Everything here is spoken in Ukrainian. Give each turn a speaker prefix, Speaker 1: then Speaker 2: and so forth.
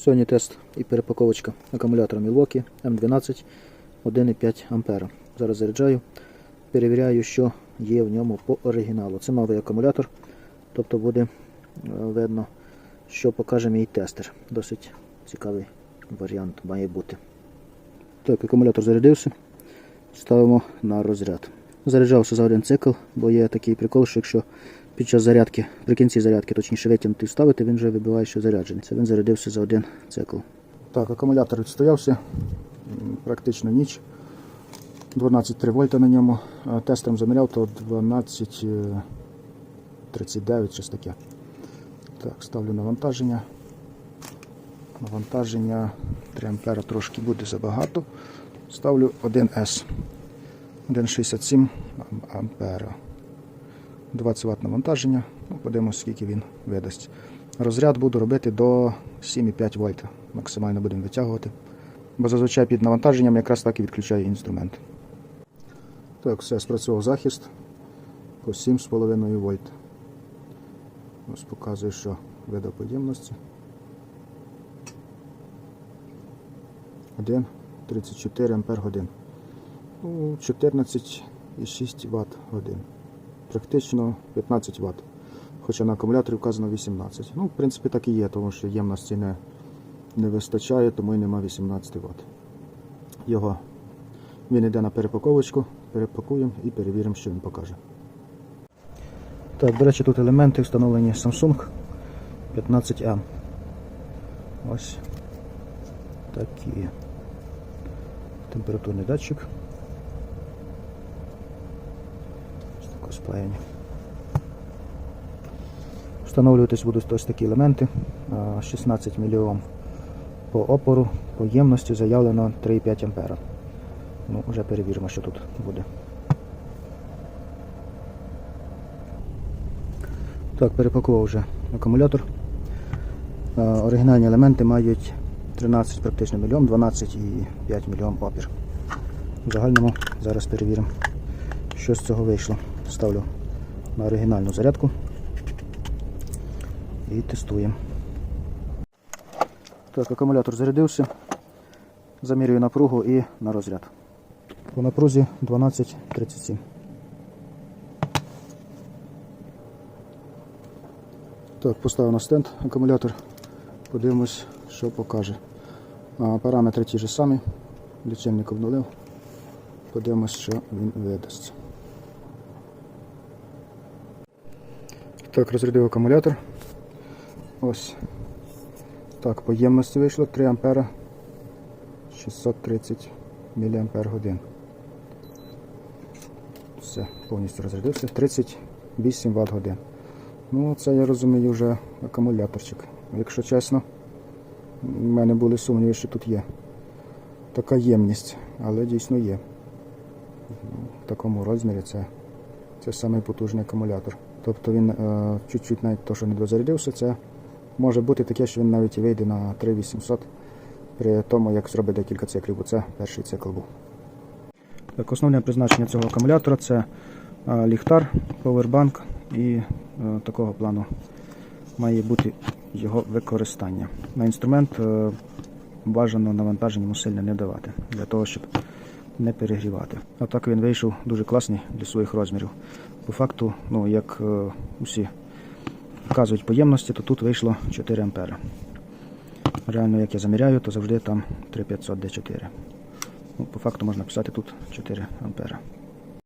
Speaker 1: Сьогодні тест і перепаковочка акумулятора Milwaukee M12 1,5 А. Зараз заряджаю, перевіряю, що є в ньому по оригіналу. Це новий акумулятор, тобто буде е, видно, що покаже мій тестер. Досить цікавий варіант має бути. Так, акумулятор зарядився. Ставимо на розряд. Заряджався за один цикл, бо є такий прикол, що якщо під час зарядки, при кінці зарядки, точніше витягнути і вставити, він вже вибиває, що заряджений. Це він зарядився за один цикл. Так, акумулятор відстоявся практично ніч. 12,3 вольта на ньому. А Тестом заміряв, то 12,39, щось таке. Так, ставлю навантаження. Навантаження 3 ампера трошки буде забагато. Ставлю 1С. 1,67 ампера. 20 Вт навантаження. Ну, подивимося, скільки він видасть. Розряд буду робити до 7,5 вольта. Максимально будемо витягувати. Бо зазвичай під навантаженням якраз так і відключаю інструмент. Так, все, спрацював захист по 7,5 вольт. Ось показую, що видав подємності. 1,34 ампер годин. Ну, 14,6 Вт годин. Практично 15 Вт. Хоча на акумуляторі вказано 18. Ну, в принципі, так і є, тому що ємності не, не вистачає, тому і нема 18 Вт. Його він йде на перепаковочку, перепакуємо і перевіримо, що він покаже. Так, до речі, тут елементи встановлені Samsung 15A. Ось такі. Температурний датчик. Спаяння. Встановлюватись будуть ось такі елементи. 16 мільйом по опору, по ємності заявлено 3,5 ампера. Ну, вже перевіримо, що тут буде. Так, перепакував вже акумулятор. Оригінальні елементи мають 13 практично мільйон, 12,5 мільйон опір. В загальному зараз перевіримо, що з цього вийшло. Ставлю на оригінальну зарядку і тестуємо. Так, акумулятор зарядився. Замірюю напругу і на розряд. По напрузі 12,37. Так, поставив на стенд акумулятор. Подивимось, що покаже. А, параметри ті ж самі. Лічильник обнулив. Подивимось, що він видасть. Так, розрядив акумулятор. Ось. Так, по ємності вийшло 3 ампера 630 мАч. Все, повністю розрядився. 38 Вт годин. Ну, це я розумію вже акумуляторчик. Якщо чесно, в мене були сумніви, що тут є така ємність, але дійсно є. В такому розмірі це, це самий акумулятор. Тобто він е, чуть-чуть навіть то, що не дозарядився, це може бути таке, що він навіть і вийде на 3800 при тому, як зробить декілька циклів, бо це перший цикл був. Так, Основне призначення цього акумулятора це е, ліхтар, повербанк і е, такого плану має бути його використання. На інструмент бажано навантаження сильно не давати, для того, щоб не перегрівати. А так він вийшов дуже класний для своїх розмірів. По факту, ну, як е, усі вказують поємності, то тут вийшло 4 ампера. Реально, як я заміряю, то завжди там 3500 D4. Ну, по факту можна писати тут 4 ампера.